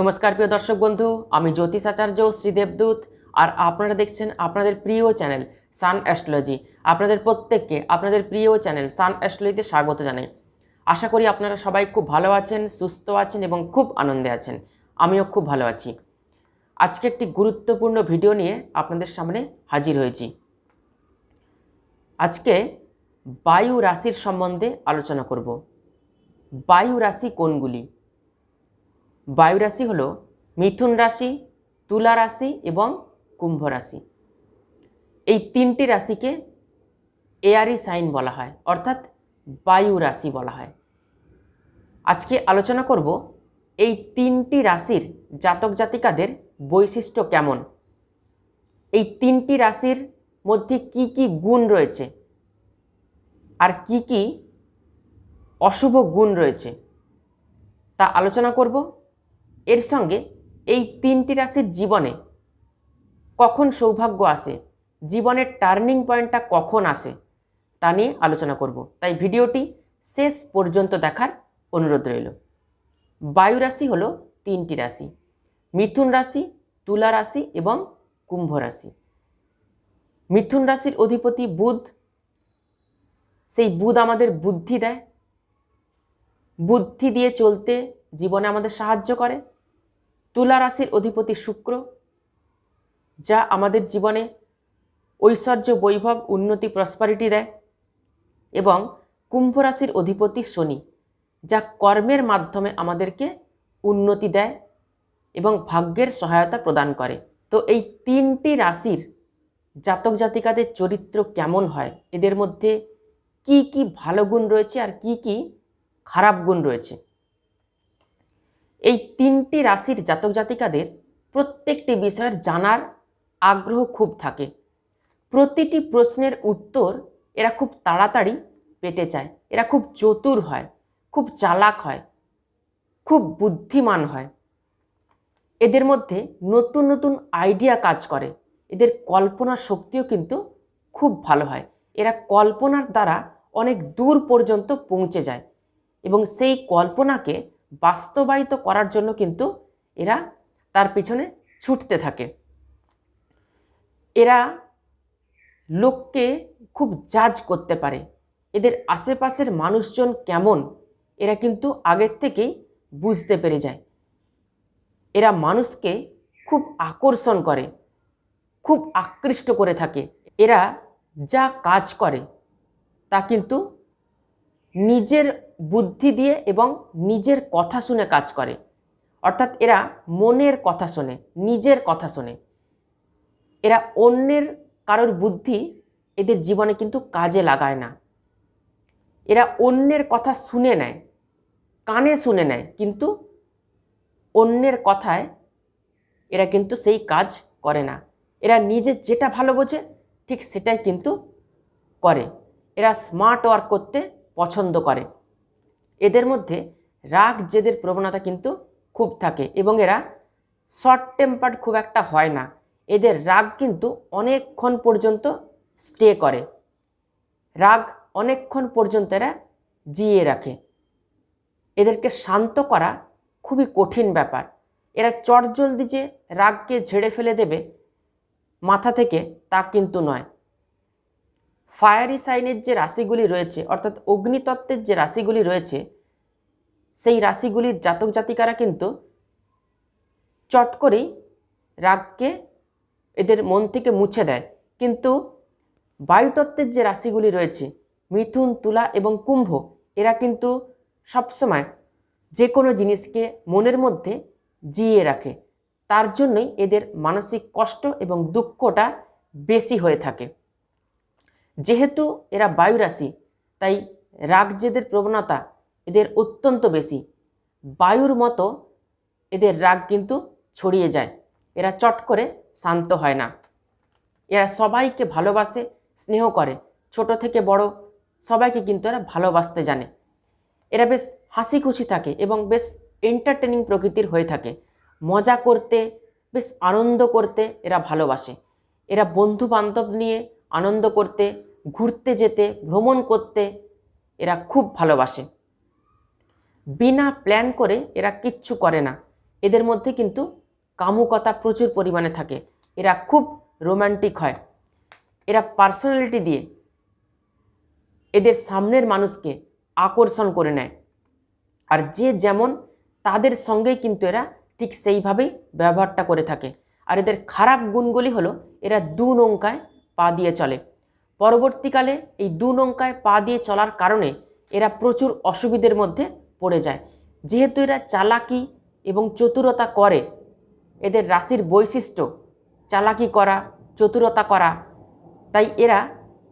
নমস্কার প্রিয় দর্শক বন্ধু, আমি জ্যোতিষ আচার্য শ্রীদেবদূত আর আপনারা দেখছেন আপনাদের প্রিয় চ্যানেল সান অ্যাস্ট্রোলজি। আপনাদের প্রত্যেককে আপনাদের প্রিয় চ্যানেল সান অ্যাস্ট্রোলজিতে স্বাগত জানাই। আশা করি আপনারা সবাই খুব ভালো আছেন, সুস্থ আছেন এবং খুব আনন্দে আছেন। আমিও খুব ভালো আছি। আজকে একটি গুরুত্বপূর্ণ ভিডিও নিয়ে আপনাদের সামনে হাজির হয়েছি। আজকে বায়ু রাশির সম্বন্ধে আলোচনা করব। বায়ু রাশি কোনগুলি? বায়ু রাশি হলো মিথুন রাশি, তুলা রাশি এবং কুম্ভ রাশি। এই তিনটি রাশিকে এয়ারি সাইন বলা হয়, অর্থাৎ বায়ু রাশি বলা হয়। আজকে আলোচনা করব এই তিনটি রাশির জাতক জাতিকাদের বৈশিষ্ট্য কেমন। এই তিনটি রাশির মধ্যে কি কি গুণ রয়েছে আর কি কি অশুভ গুণ রয়েছে তা আলোচনা করব। এর সঙ্গে এই তিনটি রাশির জীবনে কখন সৌভাগ্য আসে, জীবনের টার্নিং পয়েন্টটা কখন আসে, তা নিয়ে আলোচনা করব। তাই ভিডিওটি শেষ পর্যন্ত দেখার অনুরোধ রইল। বায়ু রাশি হল তিনটি রাশি, মিথুন রাশি, তুলা রাশি এবং কুম্ভ রাশি। মিথুন রাশির অধিপতি বুধ, সেই বুধ আমাদের বুদ্ধি দেয়, বুদ্ধি দিয়ে চলতে জীবনে আমাদের সাহায্য করে। তুলা রাশির অধিপতি শুক্র, যা আমাদের জীবনে ঐশ্বর্য, বৈভব, উন্নতি প্রসপারিটি দেয় এবং কুম্ভ রাশির অধিপতি শনি, যা কর্মের মাধ্যমে আমাদেরকে উন্নতি দেয় এবং ভাগ্যের সহায়তা প্রদান করে। তো এই তিনটি রাশির জাতক জাতিকাদের চরিত্র কেমন হয়? এদের মধ্যে কি কি ভালো গুণ রয়েছে আর কি কি খারাপ গুণ রয়েছে? এই তিনটি রাশির জাতক জাতিকাদের প্রত্যেকটি বিষয়ের জানার আগ্রহ খুব থাকে। প্রতিটি প্রশ্নের উত্তর এরা খুব তাড়াতাড়ি পেতে চায়। এরা খুব চতুর হয়, খুব চালাক হয়, খুব বুদ্ধিমান হয়। এদের মধ্যে নতুন নতুন আইডিয়া কাজ করে। এদের কল্পনা শক্তিও কিন্তু খুব ভালো হয়। এরা কল্পনার দ্বারা অনেক দূর পর্যন্ত পৌঁছে যায় এবং সেই কল্পনাকে বাস্তবায়িত করার জন্য কিন্তু এরা তার পিছনে ছুটতে থাকে। এরা লোককে খুব জাজ করতে পারে। এদের আশেপাশের মানুষজন কেমন, এরা কিন্তু আগের থেকেই বুঝতে পেরে যায়। এরা মানুষকে খুব আকর্ষণ করে, খুব আকৃষ্ট করে থাকে। এরা যা কাজ করে, তা কিন্তু নিজের বুদ্ধি দিয়ে এবং নিজের কথা শুনে কাজ করে। অর্থাৎ এরা মনের কথা শোনে, নিজের কথা শোনে। এরা অন্যের কারোর বুদ্ধি এদের জীবনে কিন্তু কাজে লাগায় না। এরা অন্যের কথা শুনে নেয়, কানে শুনে নেয়, কিন্তু অন্যের কথায় এরা কিন্তু সেই কাজ করে না। এরা নিজে যেটা ভালো বোঝে, ঠিক সেটাই কিন্তু করে। এরা স্মার্ট ওয়ার্ক করতে পছন্দ করে। এদের মধ্যে রাগ জেদের প্রবণতা কিন্তু খুব থাকে এবং এরা শর্ট টেম্পার্ড খুব একটা হয় না। এদের রাগ কিন্তু অনেকক্ষণ পর্যন্ত স্টে করে। রাগ অনেকক্ষণ পর্যন্ত এরা জিয়ে রাখে। এদেরকে শান্ত করা খুবই কঠিন ব্যাপার। এরা চটজলদি যে রাগকে ঝেড়ে ফেলে দেবে মাথা থেকে তা কিন্তু নয়। ফায়ারি সাইনের যে রাশিগুলি রয়েছে, অর্থাৎ অগ্নিতত্ত্বের যে রাশিগুলি রয়েছে, সেই রাশিগুলির জাতক জাতিকারা কিন্তু চট করেই রাগকে এদের মন থেকে মুছে দেয়। কিন্তু বায়ুতত্ত্বের যে রাশিগুলি রয়েছে, মিথুন, তুলা এবং কুম্ভ, এরা কিন্তু সবসময় যে কোনো জিনিসকে মনের মধ্যে জিয়ে রাখে। তার জন্যই এদের মানসিক কষ্ট এবং দুঃখটা বেশি হয়ে থাকে। যেহেতু এরা বায়ু রাশি তাই রাগ জেদের প্রবণতা এদের অত্যন্ত বেশি। বায়ুর মতো এদের রাগ কিন্তু ছড়িয়ে যায়, এরা চট করে শান্ত হয় না। এরা সবাইকে ভালোবাসে, স্নেহ করে, ছোট থেকে বড় সবাইকে কিন্তু এরা ভালোবাসতে জানে। এরা বেশ হাসি খুশি থাকে এবং বেশ এন্টারটেনিং প্রকৃতির হয়ে থাকে। মজা করতে, বেশ আনন্দ করতে এরা ভালোবাসে। এরা বন্ধু বান্ধব নিয়ে আনন্দ করতে ঘুরতে যেতে, ভ্রমণ করতে এরা খুব ভালোবাসে। বিনা প্ল্যান করে এরা কিচ্ছু করে না। এদের মধ্যে কিন্তু কামুকতা প্রচুর পরিমাণে থাকে। এরা খুব রোমান্টিক হয়। এরা পার্সোনালিটি দিয়ে এদের সামনের মানুষকে আকর্ষণ করে নেয়। আর যে যেমন তাদের সঙ্গেই কিন্তু এরা ঠিক সেইভাবেই ব্যবহারটা করে থাকে। আর এদের খারাপ গুণগুলি হলো এরা দু নৌকায় পা দিয়ে চলে। পরবর্তীকালে এই দু নৌকায় পা দিয়ে চলার কারণে এরা প্রচুর অসুবিধের মধ্যে পড়ে যায়। যেহেতু এরা চালাকি এবং চতুরতা করে, এদের রাশির বৈশিষ্ট্য চালাকি করা, চতুরতা করা, তাই এরা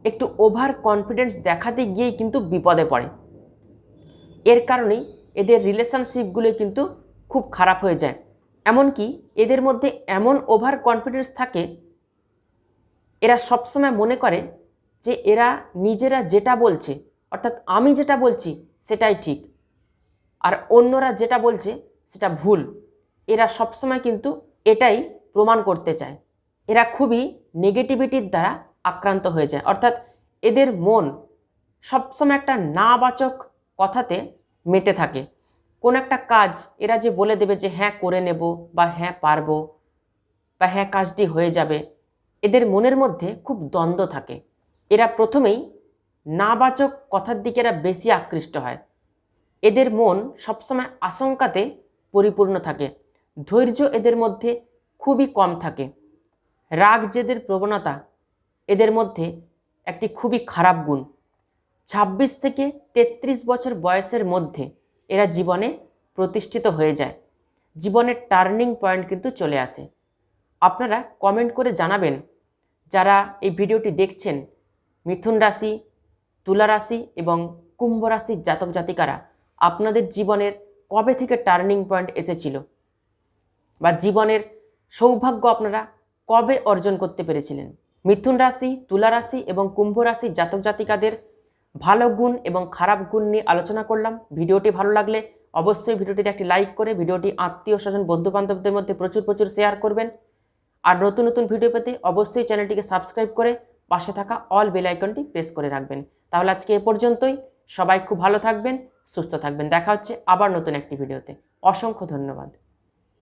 একটু ওভার কনফিডেন্স দেখাতে গিয়েই কিন্তু বিপদে পড়ে। এর কারণেই এদের রিলেশনশিপগুলো কিন্তু খুব খারাপ হয়ে যায়। এমনকি এদের মধ্যে এমন ওভার কনফিডেন্স থাকে, এরা সবসময় মনে করে যে এরা নিজেরা যেটা বলছে, অর্থাৎ আমি যেটা বলছি সেটাই ঠিক, আর অন্যরা যেটা বলছে সেটা ভুল। এরা সবসময় কিন্তু এটাই প্রমাণ করতে চায়। এরা খুবই নেগেটিভিটির দ্বারা আক্রান্ত হয়ে যায়। অর্থাৎ এদের মন সবসময় একটা নাবাচক কথাতে মেতে থাকে। কোন একটা কাজ এরা যে বলে দেবে যে হ্যাঁ করে নেব বা হ্যাঁ পারব বা হ্যাঁ কাজটি হয়ে যাবে, এদের মনের মধ্যে খুব দ্বন্দ্ব থাকে। এরা প্রথমেই নাবাচক কথার দিকে এরা বেশি আকৃষ্ট হয়। এদের মন সবসময় আশঙ্কাতে পরিপূর্ণ থাকে। ধৈর্য এদের মধ্যে খুবই কম থাকে। রাগ জেদের প্রবণতা, এদের মধ্যে একটি খুবই খারাপ গুণ। ২৬ থেকে ৩৩ বছর বয়সের মধ্যে এরা জীবনে প্রতিষ্ঠিত হয়ে যায়। জীবনের টার্নিং পয়েন্ট কিন্তু চলে আসে। আপনারা কমেন্ট করে জানাবেন। যারা এই ভিডিওটি দেখছেন মিথুন রাশি, তুলা রাশি এবং কুম্ভ রাশির জাতক জাতিকারা আপনাদের জীবনের কবে থেকে টার্নিং পয়েন্ট এসেছিল? বা জীবনের সৌভাগ্য আপনারা কবে অর্জন করতে পেরেছিলেন? মিথুন রাশি, তুলা রাশি এবং কুম্ভ রাশির জাতক জাতিকাদের ভালো গুণ এবং খারাপ গুণ নিয়ে আলোচনা করলাম। ভিডিওটি ভালো লাগলে অবশ্যই ভিডিওটিতে একটি লাইক করে ভিডিওটি আত্মীয় স্বজন বন্ধু বান্ধবদের মধ্যে প্রচুর প্রচুর শেয়ার করবেন। আর নতুন নতুন ভিডিও পেতে অবশ্যই চ্যানেলটিকে সাবস্ক্রাইব করে পাশে থাকা অল বেল আইকনটি প্রেস করে রাখবেন। তাহলে আজকে এ পর্যন্তই। সবাই খুব ভালো থাকবেন, সুস্থ থাকবেন। দেখা হচ্ছে আবার নতুন একটি ভিডিওতে। অসংখ্য ধন্যবাদ।